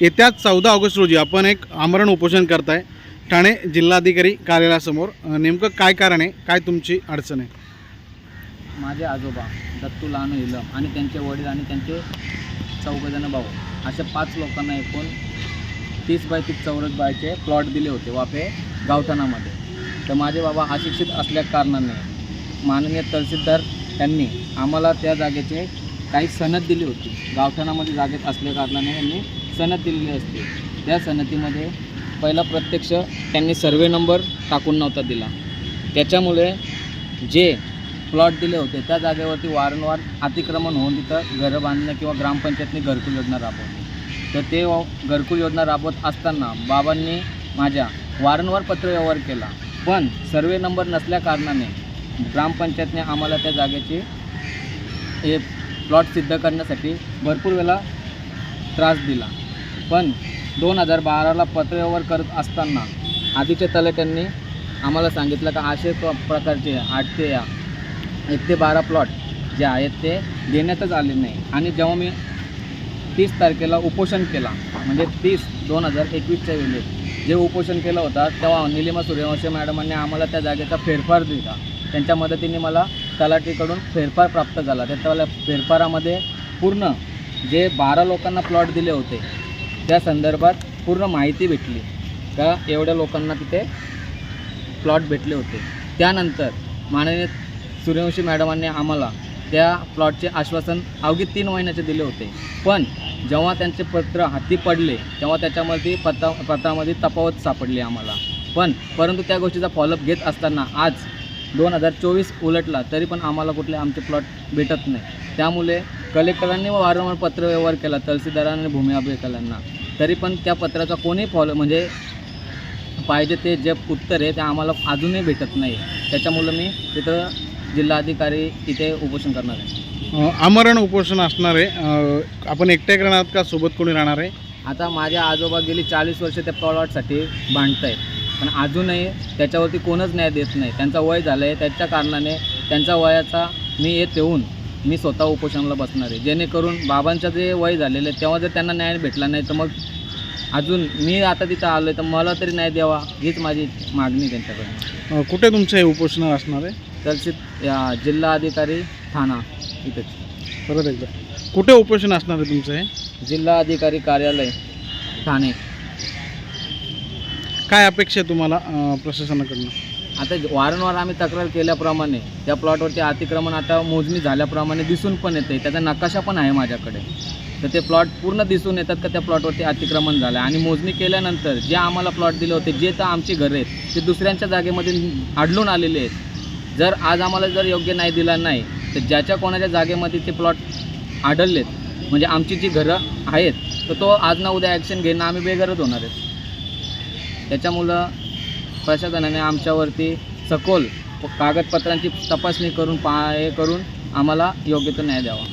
येत्या चौदा ऑगस्ट रोजी आपण एक आमरण उपोषण करताय. ठाणे जिल्हाधिकारी कार्यालयासमोर. नेमकं काय कारण आहे? काय तुमची अडचण आहे? माझे आजोबा दत्तू लहान इलम आणि त्यांचे वडील आणि त्यांचे चौघजण भाऊ अशा पाच लोकांना एकूण तीस बाय तीस चौरस बायचे प्लॉट दिले होते वाफे गावठाणामध्ये. तर माझे बाबा अशिक्षित असल्या कारणाने माननीय तहसीलदार यांनी आम्हाला त्या जागेचे काही सनद दिली होती. गावठाणामध्ये जागेत असल्या कारणाने यांनी सनद दिलेली असते. त्या सनदीमध्ये पहिला प्रत्यक्ष त्यांनी सर्वे नंबर टाकून नव्हता दिला. त्याच्यामुळे जे प्लॉट दिले होते त्या जागेवरती वारंवार अतिक्रमण होऊन तिथं घरं बांधणं किंवा ग्रामपंचायतने घरकुल योजना राबवली. तर ते घरकुल योजना राबवत असताना बाबांनी माझ्या वारंवार पत्रव्यवहार केला. पण सर्वे नंबर नसल्या कारणाने ग्रामपंचायतने आम्हाला त्या जागेची हे प्लॉट सिद्ध करण्यासाठी भरपूर वेळा त्रास दिला. पण दोन हजार बाराला पत्रव्यवहार करत असताना आधीच्या तलाट्यांनी आम्हाला सांगितलं का असे प- प्रकारचे आठ ते या एक ते बारा प्लॉट जे आहेत ते देण्यातच आले नाही. आणि जेव्हा मी तीस तारखेला उपोषण केला म्हणजे तीस दोन हजार एकवीसच्या वेळेस जे उपोषण केलं होतं तेव्हा निलिमा सूर्यवंशी मॅडमांनी आम्हाला त्या जागेचा फेरफार दिला. त्यांच्या मदतीने मला तलाठीकडून फेरफार प्राप्त झाला. त्या फेरफारामध्ये पूर्ण जे बारा लोकांना प्लॉट दिले होते त्या संदर्भात पूर्ण माहिती भेटली. का? एवढ्या लोकांना तिथे प्लॉट भेटले होते. त्यानंतर माननीय सूर्यवंशी मॅडमांनी आम्हाला त्या प्लॉटचे आश्वासन अवघी तीन महिन्याचे दिले होते. पण जेव्हा त्यांचे पत्र हाती पडले तेव्हा त्याच्यामध्ये पत्ता पत्रामध्ये तफावत सापडली आम्हाला. पण परंतु त्या गोष्टीचा फॉलोअप घेत असताना आज दोन हजार चोवीस उलटला तरी पण आम्हाला कुठले आमचे प्लॉट भेटत नाही. त्यामुळे कलेक्टरांनी वारंवार पत्रव्यवहार केला तहसीलदारांनी आणि भूमी अभियकांना तरी पण त्या पत्राचा कोणी फॉलो म्हणजे पाहिजे ते जे उत्तर आहे ते आम्हाला अजूनही भेटत नाही. त्याच्यामुळं मी तिथं जिल्हाधिकारी इथे उपोषण करणार आहे. आमरण उपोषण असणार आहे. आपण एकटे करणार आहात का? सोबत कोणी राहणार आहे? आता माझ्या आजोबा गेली चाळीस वर्ष त्या प्लॉटसाठी भांडत आहेत पण अजूनही त्याच्यावरती कोणच न्याय देत नाही. त्यांचं वय झालं आहे त्याच्या कारणाने त्यांच्या वयाचा मी येत येऊन मी स्वतः उपोषणाला बसणार आहे. जेणेकरून बाबांचं जे वय झालेलं आहे तेव्हा जर त्यांना न्याय भेटला नाही तर मग अजून मी आता तिथं आलो आहे तर मला तरी न्याय द्यावा हीच माझी मागणी त्यांच्याकडून. अ, कुठे तुमचं हे उपोषण असणार आहे? या जिल्हा अधिकारी ठाणा इथेच परत एकदा. कुठे उपोषण असणार आहे तुमचं हे? जिल्हा अधिकारी कार्यालय ठाणे. काय अपेक्षा आहे तुम्हाला अ, प्रशासनाकडनं? आता वारंवार आम्ही तक्रार केल्याप्रमाणे त्या प्लॉटवरती अतिक्रमण आता मोजणी झाल्याप्रमाणे दिसून पण येते त्याचा नकाशा पण आहे माझ्याकडे. तर ते प्लॉट पूर्ण दिसून येतात का त्या प्लॉटवरती अतिक्रमण झालं आणि मोजणी केल्यानंतर जे आम्हाला प्लॉट दिले होते जे तर आमची घरं आहेत ते दुसऱ्यांच्या जागेमध्ये आढळून आलेले आहेत. जर आज आम्हाला जर योग्य नाही दिला नाही तर ज्याच्या कोणाच्या जागेमध्ये ते प्लॉट आढळलेत म्हणजे आमची जी घरं आहेत तर तो आज ना उद्या ॲक्शन घेणं आम्ही बेगरच होणार आहेत त्याच्यामुळं प्रशासनाने आमच्यावरती सखोल कागदपत्रांची तपासणी करून पा हे करून आम्हाला योग्य तो न्याय द्यावा.